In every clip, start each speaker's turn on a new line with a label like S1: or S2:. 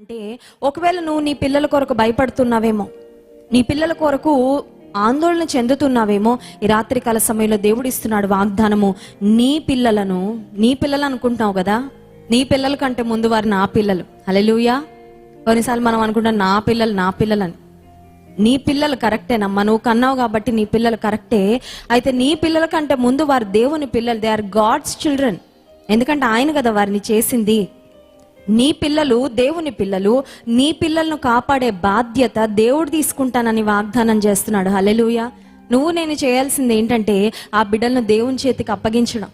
S1: అంటే ఒకవేళ నువ్వు నీ పిల్లల కొరకు భయపడుతున్నావేమో నీ పిల్లల కొరకు ఆందోళన చెందుతున్నావేమో ఈ రాత్రికాల సమయంలో దేవుడు ఇస్తున్నాడు వాగ్దానము నీ పిల్లలను నీ పిల్లలు అనుకుంటున్నావు కదా నీ పిల్లల కంటే ముందు వారు నా పిల్లలు. అలెలుయా కొన్నిసార్లు మనం అనుకుంటాం నా పిల్లలు నా పిల్లలని. నీ పిల్లలు కరెక్టేనమ్మా నువ్వు కన్నావు కాబట్టి నీ పిల్లలు కరెక్టే. అయితే నీ పిల్లల కంటే ముందు వారు దేవుని పిల్లలు. దే ఆర్ గాడ్స్ చిల్డ్రన్ ఎందుకంటే ఆయన కదా వారిని చేసింది. నీ పిల్లలు దేవుని పిల్లలు నీ పిల్లలను కాపాడే బాధ్యత దేవుడు తీసుకుంటానని వాగ్దానం చేస్తున్నాడు. హలెలుయ నువ్వు నేను చేయాల్సింది ఏంటంటే ఆ బిడ్డలను దేవుని చేతికి అప్పగించడం.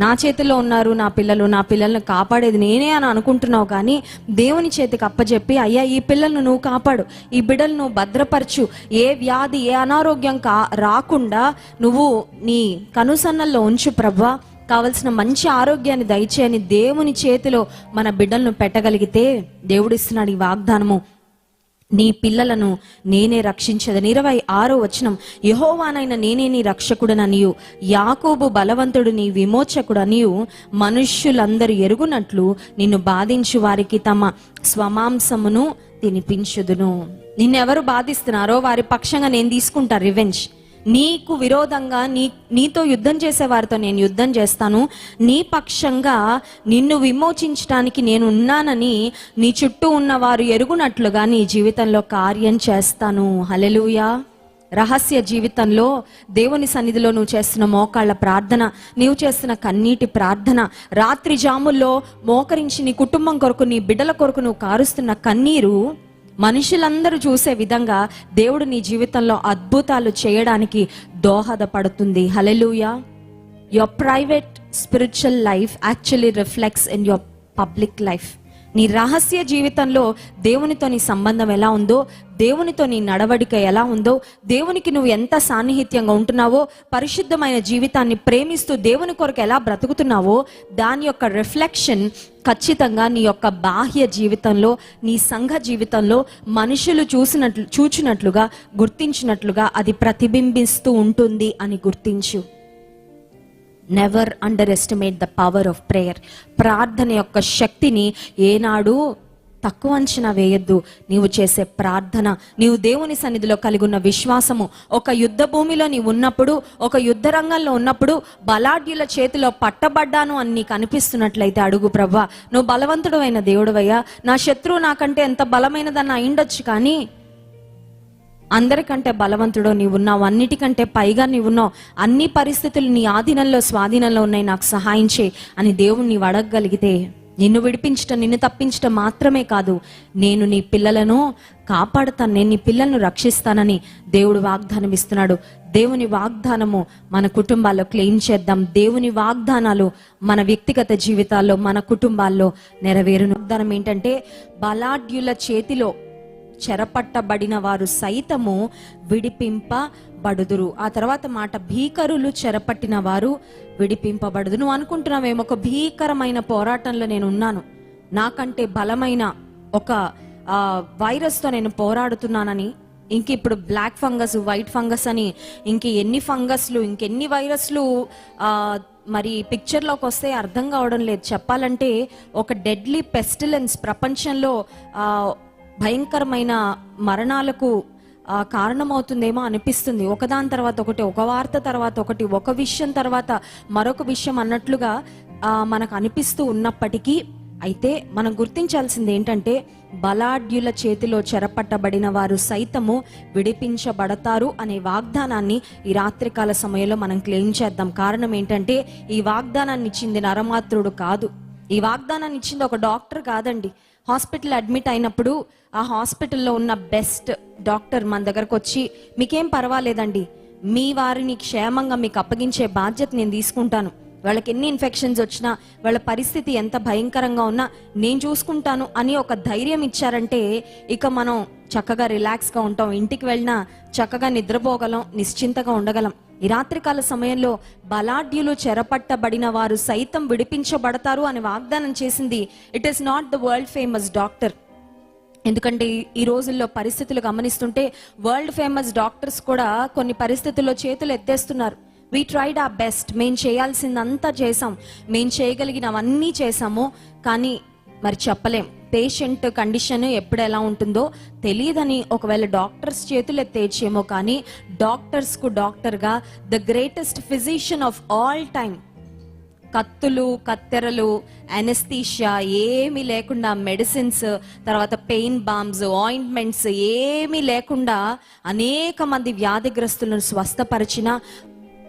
S1: నా చేతిలో ఉన్నారు నా పిల్లలు నా పిల్లల్ని కాపాడేది నేనే అని అనుకుంటున్నావు కానీ దేవుని చేతికి అప్పచెప్పి అయ్యా ఈ పిల్లలను నువ్వు కాపాడు. ఈ బిడ్డలు నువ్వు భద్రపరచు. ఏ వ్యాధి ఏ అనారోగ్యం కా రాకుండా నువ్వు నీ కనుసన్నల్లో ఉంచు ప్రభా. కావలసిన మంచి ఆరోగ్యాన్ని దయచేయని దేవుని చేతిలో మన బిడ్డలను పెట్టగలిగితే దేవుడిస్తున్నాడు ఈ వాగ్దానము. నీ పిల్లలను నేనే రక్షించదని. ఇరవై ఆరో వచనం యహోవానైన నేనే నీ రక్షకుడననియు యాకోబు బలవంతుడు నీ విమోచకుడనియు మనుష్యులందరూ ఎరుగునట్లు నిన్ను బాధించు వారికి తమ స్వమాంసమును తినిపించుదును. నిన్నెవరు బాధిస్తున్నారో వారి పక్షంగా నేను తీసుకుంటా రివెంజ్. నీకు విరోధంగా నీ నీతో యుద్ధం చేసే వారితో నేను యుద్ధం చేస్తాను. నీ పక్షంగా నిన్ను విమోచించడానికి నేను ఉన్నానని నీ చుట్టూ ఉన్న వారు ఎరుగునట్లుగా నీ జీవితంలో కార్యం చేస్తాను. హలెలుయా రహస్య జీవితంలో దేవుని సన్నిధిలో నువ్వు చేస్తున్న మోకాళ్ళ ప్రార్థన నీవు చేస్తున్న కన్నీటి ప్రార్థన రాత్రి జాముల్లో మోకరించి నీ కుటుంబం కొరకు నీ బిడ్డల కొరకు నువ్వు కారుస్తున్న కన్నీరు మనుషులందరూ చూసే విధంగా దేవుడు నీ జీవితంలో అద్భుతాలు చేయడానికి దోహదపడుతుంది. Hallelujah your private spiritual life actually reflects in your public life నీ రహస్య జీవితంలో దేవునితో నీ సంబంధం ఎలా ఉందో దేవునితో నీ నడవడిక ఎలా ఉందో దేవునికి నువ్వు ఎంత సాన్నిహిత్యంగా ఉంటున్నావో పరిశుద్ధమైన జీవితాన్ని ప్రేమిస్తూ దేవుని కొరకు ఎలా బ్రతుకుతున్నావో దాని యొక్క రిఫ్లెక్షన్ ఖచ్చితంగా నీ యొక్క బాహ్య జీవితంలో నీ సంఘ జీవితంలో మనుషులు చూసినట్లు చూచినట్లుగా గుర్తించినట్లుగా అది ప్రతిబింబిస్తూ ఉంటుంది అని గుర్తించు. Never under estimate the power of prayer ప్రార్థన యొక్క శక్తిని ఏనాడు తక్కువ అంచనా వేయొద్దు. నీవు చేసే ప్రార్థన నీవు దేవుని సన్నిధిలో కలిగి ఉన్న విశ్వాసము ఒక యుద్ధ భూమిలో నీవు ఉన్నప్పుడు ఒక యుద్ధ రంగంలో ఉన్నప్పుడు బలాఢ్యుల చేతిలో పట్టబడ్డాను అని నీకు అనిపిస్తున్నట్లయితే అడుగు ప్రభా. నువ్వు బలవంతుడు అయిన దేవుడవయ్యా. నా శత్రువు నాకంటే ఎంత బలమైనదన్న అయిండొచ్చు కానీ అందరికంటే బలవంతుడో నీవున్నావు అన్నిటికంటే పైగా నీవున్నావు. అన్ని పరిస్థితులు నీ ఆధీనంలో స్వాధీనంలో ఉన్నాయి నాకు సహాయం చేయి అని దేవుణ్ణి నీవు అడగగలిగితే నిన్ను విడిపించటం నిన్ను తప్పించటం మాత్రమే కాదు నేను నీ పిల్లలను కాపాడుతాను నేను నీ పిల్లలను రక్షిస్తానని దేవుడు వాగ్దానం ఇస్తున్నాడు. దేవుని వాగ్దానము మన కుటుంబాల్లో క్లెయిమ్ చేద్దాం. దేవుని వాగ్దానాలు మన వ్యక్తిగత జీవితాల్లో మన కుటుంబాల్లో నెరవేరును. వాగ్దానం ఏంటంటే బలాఢ్యుల చేతిలో చెరపట్టబడిన వారు సైతము విడిపింపబడుదురు. ఆ తర్వాత మాట భీకరులు చెరపట్టిన వారు విడిపింపబడుదు నువ్వు అనుకుంటున్నావేమో ఒక భీకరమైన పోరాటంలో నేను ఉన్నాను నాకంటే బలమైన ఒక వైరస్తో నేను పోరాడుతున్నానని ఇంక ఇప్పుడు బ్లాక్ ఫంగస్ వైట్ ఫంగస్ అని ఇంక ఎన్ని ఫంగస్లు ఇంకెన్ని వైరస్లు మరి పిక్చర్లోకి వస్తే అర్థం కావడం లేదు. చెప్పాలంటే ఒక డెడ్లీ పెస్టిలెన్స్ ప్రపంచంలో భయంకరమైన మరణాలకు కారణమవుతుందేమో అనిపిస్తుంది. ఒకదాని తర్వాత ఒకటి ఒక వార్త తర్వాత ఒకటి ఒక విషయం తర్వాత మరొక విషయం అన్నట్లుగా మనకు అనిపిస్తూ ఉన్నప్పటికీ అయితే మనం గుర్తించాల్సింది ఏంటంటే బలాఢ్యుల చేతిలో చెరపట్టబడిన వారు సైతము విడిపించబడతారు అనే వాగ్దానాన్ని ఈ రాత్రికాల సమయంలో మనం క్లెయిమ్ చేద్దాం. కారణం ఏంటంటే ఈ వాగ్దానాన్ని ఇచ్చింది నరమాత్రుడు కాదు. ఈ వాగ్దానాన్ని ఇచ్చింది ఒక డాక్టర్ కాదండి. హాస్పిటల్ అడ్మిట్ అయినప్పుడు ఆ హాస్పిటల్లో ఉన్న బెస్ట్ డాక్టర్ మన దగ్గరకు వచ్చి మీకేం పర్వాలేదండి. మీ వారిని క్షేమంగా మీకు అప్పగించే బాధ్యత నేను తీసుకుంటాను. వాళ్ళకి ఎన్ని ఇన్ఫెక్షన్స్ వచ్చినా వాళ్ళ పరిస్థితి ఎంత భయంకరంగా ఉన్నా నేను చూసుకుంటాను అని ఒక ధైర్యం ఇచ్చారంటే ఇక మనం చక్కగా రిలాక్స్గా ఉంటాం. ఇంటికి వెళ్ళినా చక్కగా నిద్రపోగలం నిశ్చింతగా ఉండగలం. ఈ రాత్రికాల సమయంలో బలాఢ్యులు చెరపట్టబడిన వారు సైతం విడిపించబడతారు అని వాగ్దానం చేసింది. It is not the world famous doctor ఎందుకంటే ఈ- రోజుల్లో పరిస్థితులు గమనిస్తుంటే వరల్డ్ ఫేమస్ డాక్టర్స్ కూడా కొన్ని పరిస్థితుల్లో చేతులు ఎత్తేస్తున్నారు. వీ ట్రైడ్ ఆ బెస్ట్ మేము చేయాల్సిందంతా చేసాం మేము చేయగలిగినవన్నీ చేసాము కానీ మరి చెప్పలేం. పేషెంట్ కండిషన్ ఎప్పుడు ఎలా ఉంటుందో తెలియదని ఒకవేళ డాక్టర్స్ చేతులు ఎత్తేయచ్చేమో కానీ డాక్టర్స్కు డాక్టర్గా the greatest physician of all time కత్తులు కత్తెరలు అనెస్థీషియా ఏమీ లేకుండా మెడిసిన్స్ తర్వాత పెయిన్ బామ్స్ ఆయింట్మెంట్స్ ఏమీ లేకుండా అనేక మంది వ్యాధిగ్రస్తులను స్వస్థపరిచిన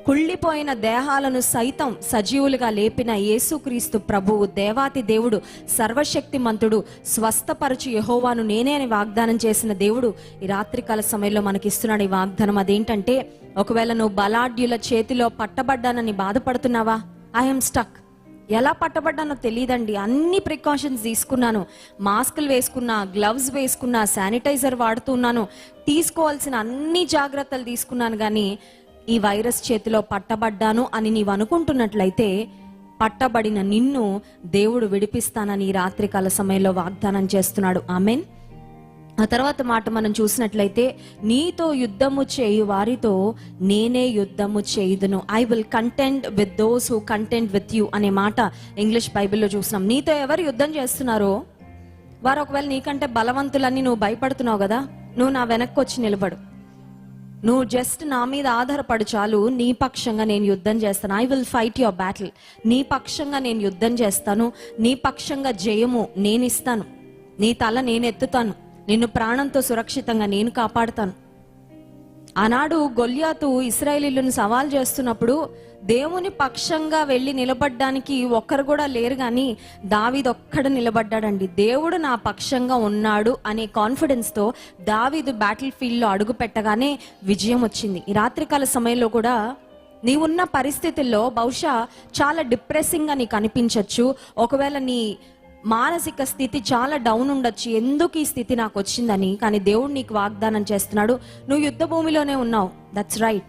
S1: కుళ్ళిపోయిన దేహాలను సైతం సజీవులుగా లేపిన యేసుక్రీస్తు ప్రభువు దేవాతి దేవుడు సర్వశక్తిమంతుడు స్వస్థపరచు యహోవాను నేనే అని వాగ్దానం చేసిన దేవుడు ఈ రాత్రికాల సమయంలో మనకిస్తున్నాడు ఈ వాగ్దానం. అదేంటంటే ఒకవేళ నువ్వు బలాఢ్యుల చేతిలో పట్టబడ్డానని బాధపడుతున్నావా? ఐఎమ్ స్టక్ ఎలా పట్టబడ్డానో తెలియదండి అన్ని ప్రికాషన్స్ తీసుకున్నాను. మాస్కులు వేసుకున్నా గ్లవ్స్ వేసుకున్నా శానిటైజర్ వాడుతున్నాను తీసుకోవాల్సిన అన్ని జాగ్రత్తలు తీసుకున్నాను. కానీ ఈ వైరస్ చేతిలో పట్టబడ్డాను అని నీవు అనుకుంటున్నట్లయితే పట్టబడిన నిన్ను దేవుడు విడిపిస్తానని ఈ రాత్రికాల సమయంలో వాగ్దానం చేస్తున్నాడు. ఆమెన్. ఆ తర్వాత మాట మనం చూసినట్లయితే నీతో యుద్ధము చేయు వారితో నేనే యుద్ధము చేయుదును. I will contend with those who contend with you అనే మాట ఇంగ్లీష్ బైబిల్లో చూసినాం. నీతో ఎవరు యుద్ధం చేస్తున్నారో? వారు ఒకవేళ నీకంటే బలవంతులని నువ్వు భయపడుతున్నావు కదా నువ్వు నా వెనక్కి వచ్చి నిలబడు. నువ్వు జస్ట్ నా మీద ఆధారపడు చాలు. నీ పక్షంగా నేను యుద్ధం చేస్తాను. I will fight your battle నీ పక్షంగా నేను యుద్ధం చేస్తాను. నీ పక్షంగా జయము నేను ఇస్తాను నీ తల నేను ఎత్తుతాను నిన్ను ప్రాణంతో సురక్షితంగా నేను కాపాడుతాను. ఆనాడు గొల్యాతు ఇస్రాయేలీలను సవాల్ చేస్తున్నప్పుడు దేవుని పక్షంగా వెళ్ళి నిలబడ్డానికి ఒక్కరు కూడా లేరు కానీ దావీదు ఒక్కడ నిలబడ్డాడండి. దేవుడు నా పక్షంగా ఉన్నాడు అనే కాన్ఫిడెన్స్తో దావీదు బ్యాటిల్ ఫీల్డ్లో అడుగు పెట్టగానే విజయం వచ్చింది. ఈ రాత్రికాల సమయంలో కూడా నీవున్న పరిస్థితుల్లో బహుశా చాలా డిప్రెసింగ్గా నీకు అనిపించవచ్చు ఒకవేళ నీ మానసిక స్థితి చాలా డౌన్ ఉండొచ్చు. ఎందుకు ఈ స్థితి నాకు వచ్చిందని? కానీ దేవుడు నీకు వాగ్దానం చేస్తున్నాడు. నువ్వు యుద్ధ భూమిలోనే ఉన్నావు. దట్స్ రైట్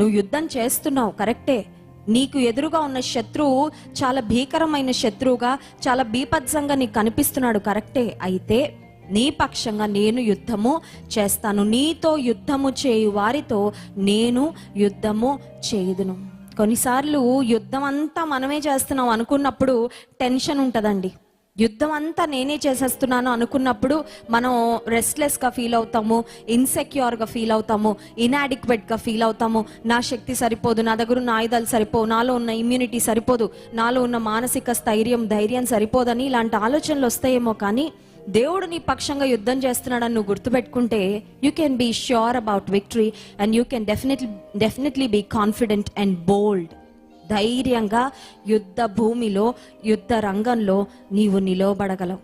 S1: నువ్వు యుద్ధం చేస్తున్నావు. కరెక్టే నీకు ఎదురుగా ఉన్న శత్రువు చాలా భీకరమైన శత్రువుగా చాలా బీపత్సంగా నీకు కనిపిస్తున్నాడు కరెక్టే? అయితే నీ పక్షంగా నేను యుద్ధము చేస్తాను. నీతో యుద్ధము చేయు వారితో నేను యుద్ధము చేయుదును. కొన్నిసార్లు యుద్ధం అంతా మనమే చేస్తున్నాం అనుకున్నప్పుడు టెన్షన్ ఉంటుందండి. యుద్ధం అంతా నేనే చేసేస్తున్నాను అనుకున్నప్పుడు మనం రెస్ట్లెస్గా ఫీల్ అవుతాము ఇన్సెక్యూర్గా ఫీల్ అవుతాము ఇన్యాడిక్వెట్గా ఫీల్ అవుతాము. నా శక్తి సరిపోదు నా దగ్గర ఉన్న ఆయుధాలు సరిపోవు నాలో ఉన్న ఇమ్యూనిటీ సరిపోదు నాలో ఉన్న మానసిక స్థైర్యం ధైర్యం సరిపోదని ఇలాంటి ఆలోచనలు వస్తాయేమో కానీ దేవుడు నీ పక్షంగా యుద్ధం చేస్తున్నాడని నువ్వు గుర్తుపెట్టుకుంటే you can be sure about victory and you can definitely definitely be confident and bold ధైర్యంగా యుద్ధ భూమిలో యుద్ధ రంగంలో నీవు నిలవబడగలవు.